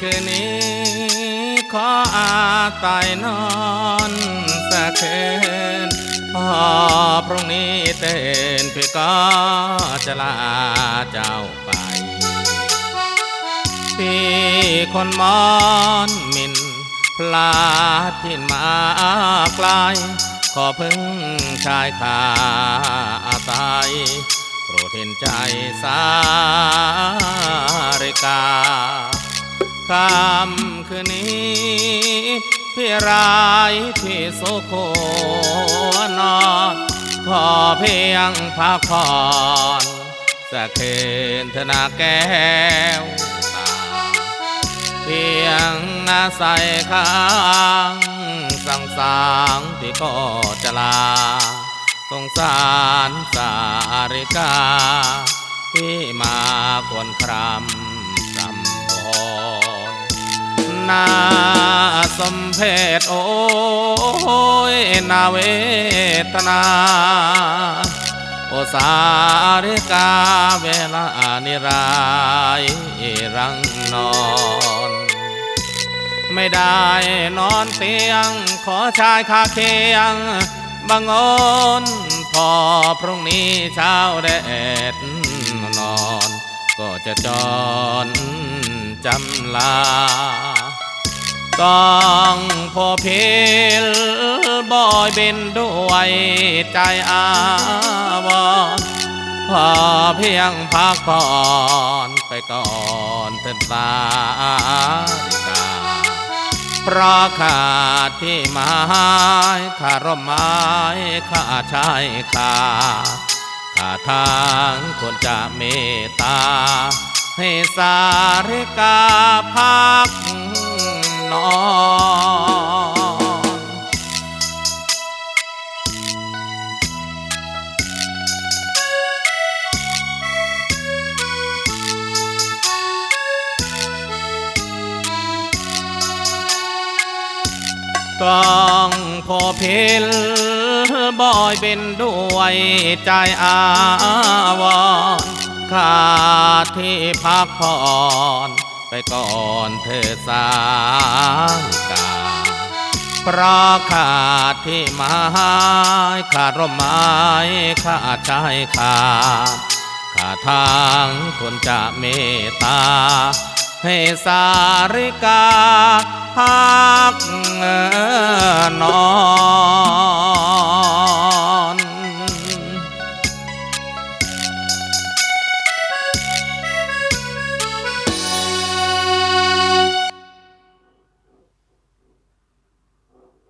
คืนนี้ ขออาตายนอนสักคืนพอพรุ่งนี้เต้นพี่ก็จะลาเจ้าไป พี่คนมอนมินพลาดที่มาไกลขอพึ่งชายคาตาย รดเห็นใจสาริกาคำคืนนี้พี่รายพี่โสโคนอนขอเพียงพักผ่อนสักคืนเถอะนาแก้วตาเพียงอาศัยข้างสังสางที่ก็จะลา สงสารสาริกา ที่มาควรครำสำบอนนาสมเพศโอ้ยนาเวทนา โอสาริกาเวลานิรายรังนอนไม่ได้นอนเตียง ขอชายคาเคียง บังอ้นพอพรุ่งนี้เช้าแดดนอน ก็จะจอนจำลา ต้องพอเพลบอยเบนด้วยใจอาวรพอเพียงพักผ่อนไปก่อนเถิดสาริกา เพราะขาดที่ไมายขาดร่มไม้ขาดชายขาขาดทางคนจะเมตตา ให้สาริกาพักนอน ต้องพอเพลบอยเป็นด้วยใจอาวรขาดที่พักผ่อนไปก่อนเธอสาริกาเพราะขาดที่ไม้ขาดร่มไม้ขาดชายขาดขาดทางคนจะเมตตา ให้สาริกาพักนอน